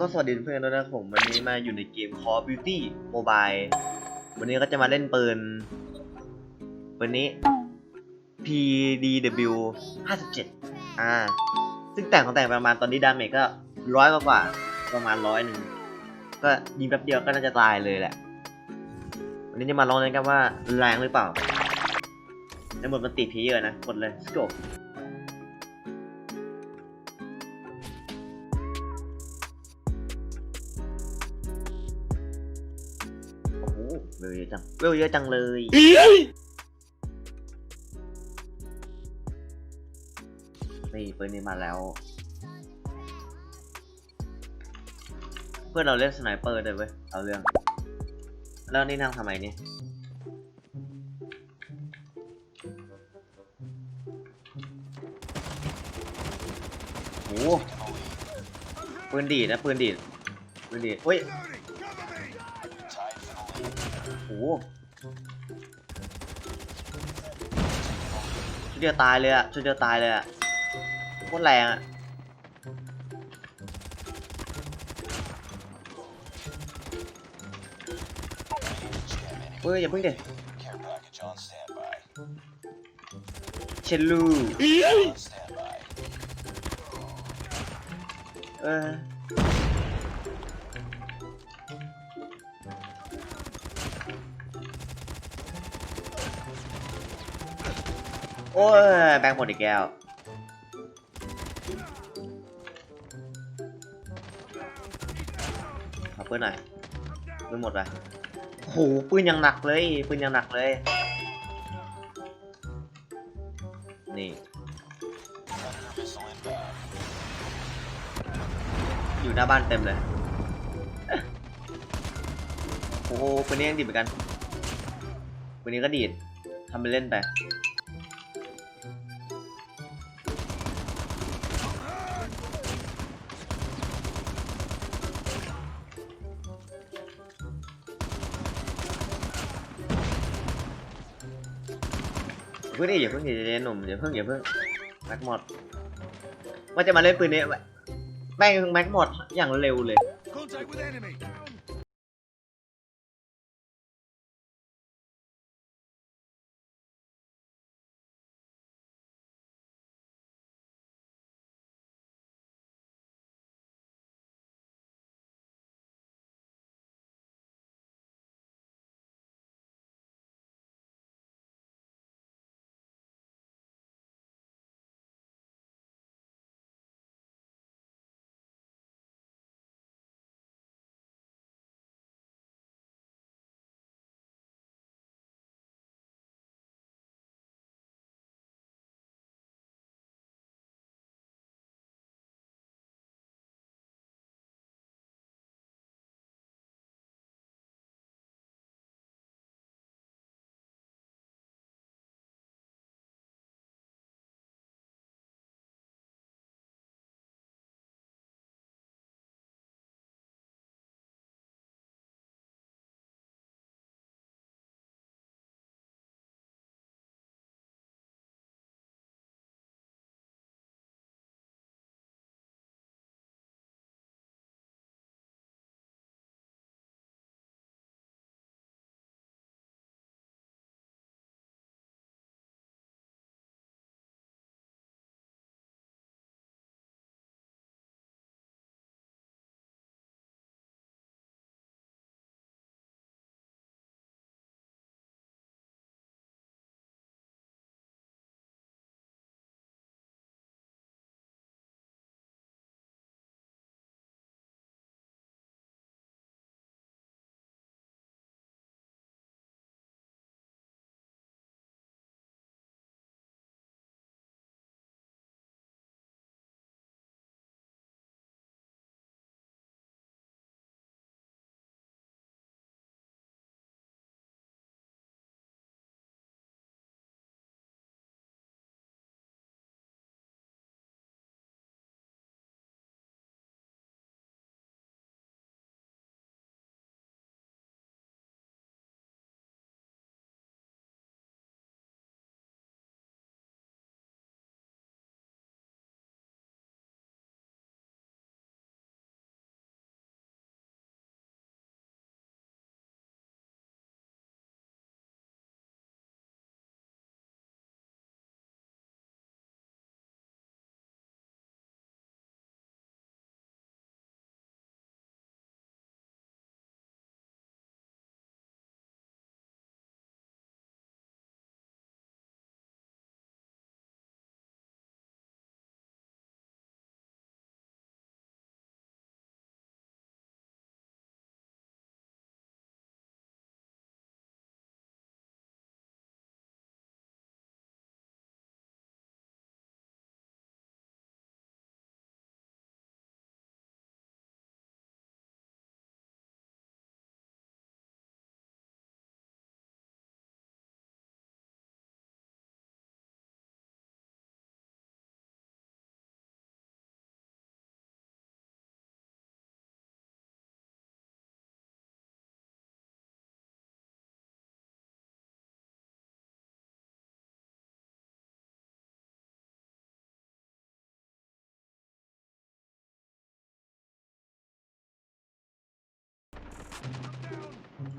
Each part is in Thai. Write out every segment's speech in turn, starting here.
ก็สวัสดีเพื่อนด้วยนะครับผม วันนี้มาอยู่ในเกม Call of Duty Mobile วันนี้ก็จะมาเล่นปืนปืนนี้ PDW 57 อ่า ซึ่งแต่งของแต่งประมาณตอนนี้ดาเมจก็ร้อยกว่า ประมาณร้อยหนึ่ง ก็ยิงแป๊บเดียวก็น่าจะตายเลยแหละ วันนี้จะมาลองเล่นกันว่าแรงหรือเปล่าในหมดมันติดเพเยอร์นะกดเลยสกบ จังเวลเยอะจังเลยนี่ปืนนี้มาแล้ว เพื่อนเราเล่นสไนเปอร์ด้วยเว้ยเอาเรื่อง แล้วนี่นั่งทำไมเนี่ยโอ้โหปืนดีดนะปืนดีดปืนดีดเฮ้ยโอ้โห ชุดเดียวตายเลยอะชุดเดียวตายเลยอะโคตรแรงอะเฮ้ยอย่าพิ่งเด็ดเชลูเออ โอ้ยแบงค์หมดอีกแก้วขอปืนหน่อยปืนหมดไปโหปืนยังหนักเลยปืนยังหนักเลย นี่ อยู่หน้าบ้านเต็มเลยโอ้โหปืนนี้ยังดีดเหมือนกันปืนนี้ก็ดีดทำเป็นเล่นไป เพิ่งดิอย่าเพิ่งอย่าเล่นหนุ่มอย่าเพิ่งอย่าเพิ่งแม็กหมดว่าจะมาเล่นปืนนี้แม่งแม็กหมดอย่างเร็วเลย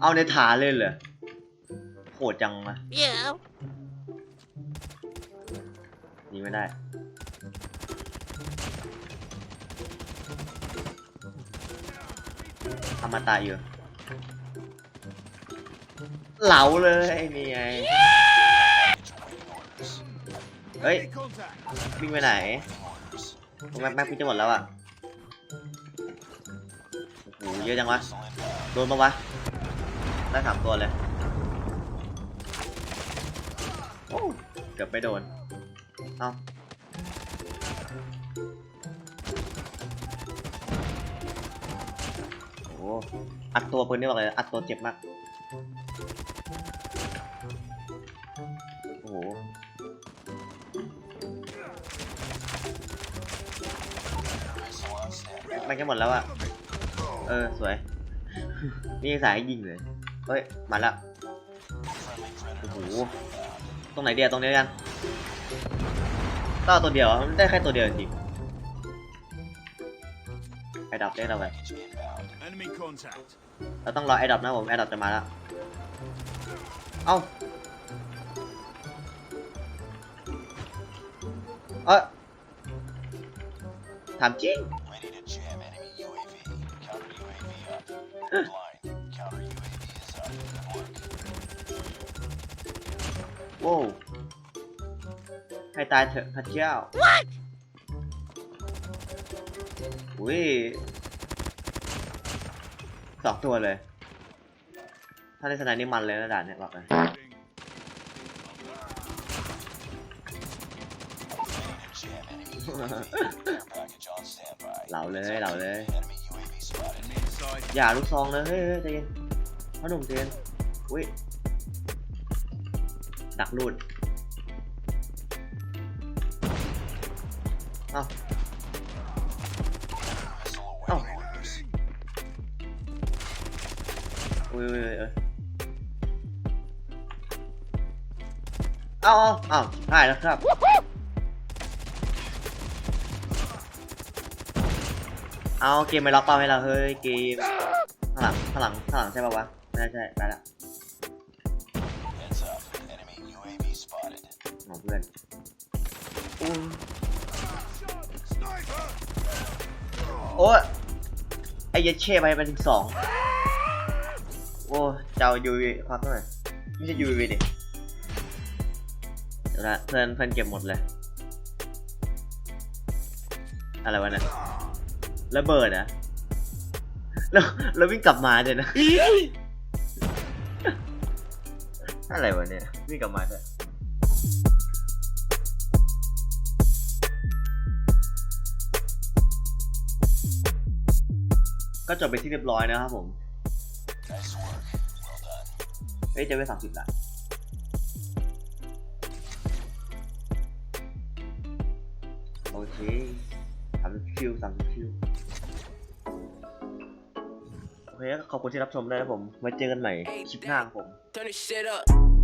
เอาในฐานเลยเหรอโหดจังนะ Yeah. หนีไม่ได้ ทำมาตายอยู่ เหลาเลยไอ้นี่ไง เฮ้ย วิ่งไปไหนแม็กแม็กพี่จะหมดแล้วอะโอ้โหเยอะจังวะ โดนปะวะ ได้สามตัวเลยโอ้เกือบไปโดน เอาโอ้อัดตัวปืนนี่บอกเลยอัดตัวเจ็บมาก โอ้โหแม็กจะหมดแล้วอะเออ สวย นี่สายยิงเลย เฮ้ย มาแล้วโอ้โหตรงไหนเดียวตรงนี้กันต้องเอาตัวเดียวอะมันได้แค่ตัวเดียวจริงไอ้ดับได้เราไป Enemy contact. เราต้องรอไอ้ดับนะผมไอ้ดับจะมาแล้ว เอ้าเอ้ยถามจริง Good work. โว้วให้ตายเถอะพระเจ้า What? อุ้ยสองตัวเลย ถ้าในสนามนี่มันเลยนะด่านเนี่ยบอกเลย Ready to jam enemy UAV. Care package on standby. เหลาเลยเหลาเลย Enemy UAV spotted. Enemy inside. อย่าลูกซองเลยเฮ้ยเฮ้ยใจเย็นพ่อหนุ่มใจเย็นอุ้ย ดักรูดเอา Missile Oh. awaiting orders. อุ้ยอุ้ยเอ้ยเอาเอาเอาได้แล้วครับเอาเกมไม่ล็อกเป้าให้เราเฮ้ยเกมข้างหลังข้างหลังข้างหลังใช่ป่าวะไม่น่าใช่ไปละ spotted. หมอเพื่อนอู้โอ้ยไอ้เหี้ยัดเช่ไปเป็นสองโอ้เจ้ายูวีควักหน่อยไม่ใช่ยูวีดิเดี๋ยวนะเพื่อนเพื่อนเก็บหมดเลย อะไรวะเนี่ยระเบิดเหรอะแล้วแล้ววิ่งกลับมาเดี๋ยวนะอะไรวะเนี่ยวิ่งกลับมาด้วย ก็จบไปที่เรียบร้อยนะครับผม Nice work. Well done. เฮ้ยเจะไปสามสิบละโอเคสามสิบคิวสามสิบคิวโอเคก็ขอบคุณที่รับชมด้วยนะครับผมไว้เจอกันใหม่คลิปหน้าครับผม